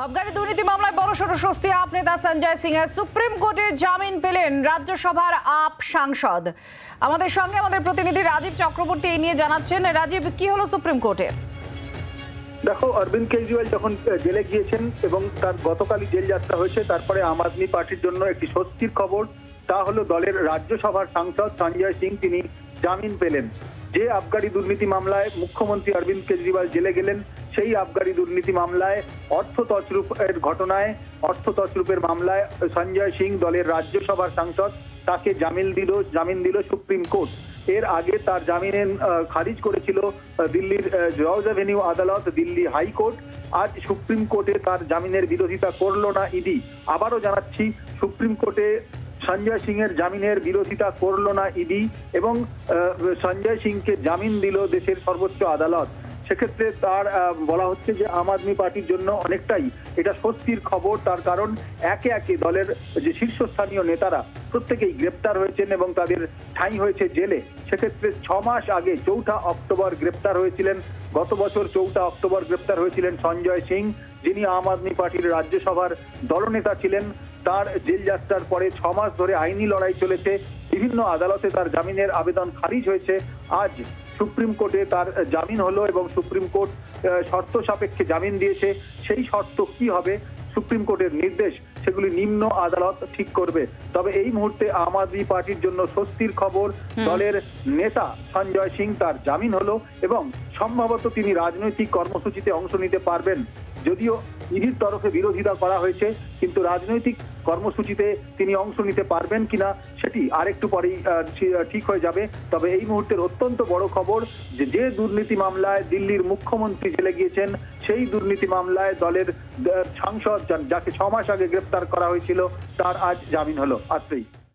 আবগারি দুর্নীতি মামলায় বড়সড় স্বস্তি আপ নেতা সঞ্জয় সিং এর সুপ্রিম কোর্টে জামিন পেলেন রাজ্যসভার আপ সাংসদ। আমাদের সঙ্গে আমাদের প্রতিনিধি রাজীব চক্রবর্তী এই নিয়ে জানাচ্ছেন। রাজীব, কি হলো সুপ্রিম কোর্টে? দেখো, অরবিন্দ কেজরিওয়াল যখন জেলে গিয়েছেন এবং তার গতকালই জেল যাত্রা হয়েছে, তারপরে আম আদমি পার্টির জন্য একটি স্বস্তির খবর, তা হলো দলের রাজ্যসভার সাংসদ সঞ্জয় সিং, তিনি জামিন পেলেন। যে আবগারি দুর্নীতি মামলায় মুখ্যমন্ত্রী অরবিন্দ কেজরিওয়াল জেলে গেলেন সেই আবগারি দুর্নীতি মামলায় অর্থ তছরূপের ঘটনায়, অর্থ তছরূপের মামলায় সঞ্জয় সিং দলের রাজ্যসভার সাংসদ তাকে জামিন দিল জামিন দিল সুপ্রিম কোর্ট। এর আগে তার জামিনের খারিজ করেছিল দিল্লির জজ অ্যাভিনিউ আদালত, দিল্লি হাইকোর্ট। আজ সুপ্রিম কোর্টে তার জামিনের বিরোধিতা করল না ইডি। আবারও জানাচ্ছি, সুপ্রিম কোর্টে সঞ্জয় সিং এর জামিনের বিরোধিতা করল না ইডি এবং সঞ্জয় সিংকে জামিন দিল দেশের সর্বোচ্চ আদালত। সেক্ষেত্রে তার বলা হচ্ছে যে আম আদমি পার্টির জন্য অনেকটাই এটা স্বস্তির খবর। তার কারণ একে একে দলের যে শীর্ষস্থানীয় নেতারা প্রত্যেকেই গ্রেপ্তার হয়েছেন এবং তাদের ঠাঁই হয়েছে জেলে। সেক্ষেত্রে ছ মাস আগে চৌঠা অক্টোবর গ্রেপ্তার হয়েছিলেন। গত বছর চৌঠা অক্টোবর গ্রেপ্তার হয়েছিলেন সঞ্জয় সিং, যিনি আম আদমি পার্টির রাজ্যসভার দলনেতা ছিলেন। তার জেল যাত্রার পরে ছ মাস ধরে আইনি লড়াই চলেছে। বিভিন্ন আদালতে তার জামিনের আবেদন খারিজ হয়েছে। আজ সুপ্রিম কোর্টে তার জামিন হলো এবং সুপ্রিম কোর্ট শর্ত সাপেক্ষে জামিন দিয়েছে। সেই শর্ত কি হবে? সুপ্রিম কোর্টের নির্দেশ সেগুলি নিম্ন আদালত ঠিক করবে। তবে এই মুহূর্তে আম আদমি পার্টির জন্য স্বস্তির খবর দলের নেতা সঞ্জয় সিং তার জামিন হলো এবং সম্ভবত তিনি রাজনৈতিক কর্মসূচিতে অংশ নিতে পারবেন। যদিও ইডির তরফে বিরোধিতা করা হয়েছে, কিন্তু রাজনৈতিক কর্মসূচিতে তিনি অংশ নিতে পারবেন কিনা সেটি আরেকটু পরেই ঠিক হয়ে যাবে। তবে এই মুহূর্তের অত্যন্ত বড় খবর যে যে দুর্নীতি মামলায় দিল্লির মুখ্যমন্ত্রী জেলে গিয়েছেন, সেই দুর্নীতি মামলায় দলের সাংসদ যাকে ছ মাস আগে গ্রেপ্তার করা হয়েছিল, তার আজ জামিন হলো। আত্রেই